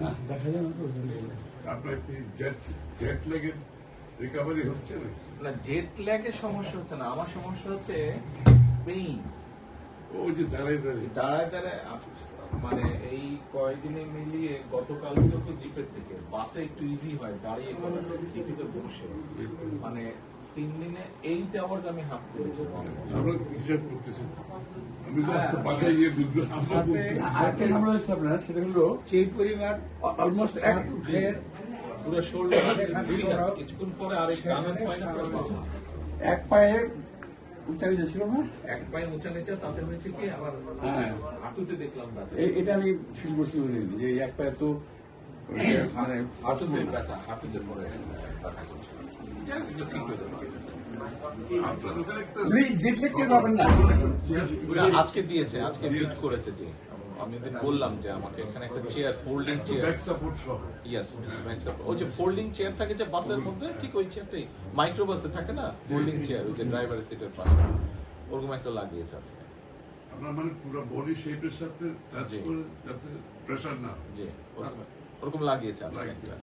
না। দেখা যায় না তো আপনার কি জেট জেট লেগের রিকভারি হচ্ছে না না জেট ল্যাগের সমস্যা হচ্ছে না। আমার সমস্যা হচ্ছে পেইন ওই যে দাঁড়াই দাঁড়িয়ে। দাঁড়ায় দাঁড়ায় মানে এই কয়েকদিনে মিলিয়ে গতকাল তো জিপের থেকে। বাসে একটু ইজি হয় দাঁড়িয়ে জিপিতে বসে। মানে তিন দিনে এইট আওয়ার্স আমি হাফ করেছি আমরা হিসাব করতেছি আরেকটা ঝামেলা হচ্ছে আপনার সেটা হলো সেই পরিবার অলমোস্ট এক কিছুক্ষণ পরে আরেক। এক পায়ে উঁচা হয়ে ছিল না এক পায়ে উঁচা নিচে তাতে হয়েছে কি আবার হ্যাঁ। হাঁটুতে দেখলাম এটা আমি ফিল করছি বলে যে এই এক পায়ে তো মানে হাঁটুতে ব্যথা হাঁটুতে পরে ঠিক হয়ে যাবে আজকে দিয়েছে আজকে ফিক্স করেছে যে আমি বললাম যে আমাকে এখানে একটা chair folding chair back support সহ। ইয়েস ওই যে ফোল্ডিং চেয়ার থাকে যে বাসের মধ্যে ঠিক ওই চেয়ারটাই মাইক্রো বাসে থাকে না? ফোল্ডিং চেয়ার ওই যে ড্রাইভারের সিটের পাশে। ওরকম একটা লাগিয়েছে আজকে। আপনার মানে পুরো বডি শেপের সাথে টাচ করে যাতে প্রেশার না জি ওরকম লাগিয়েছে আজকে।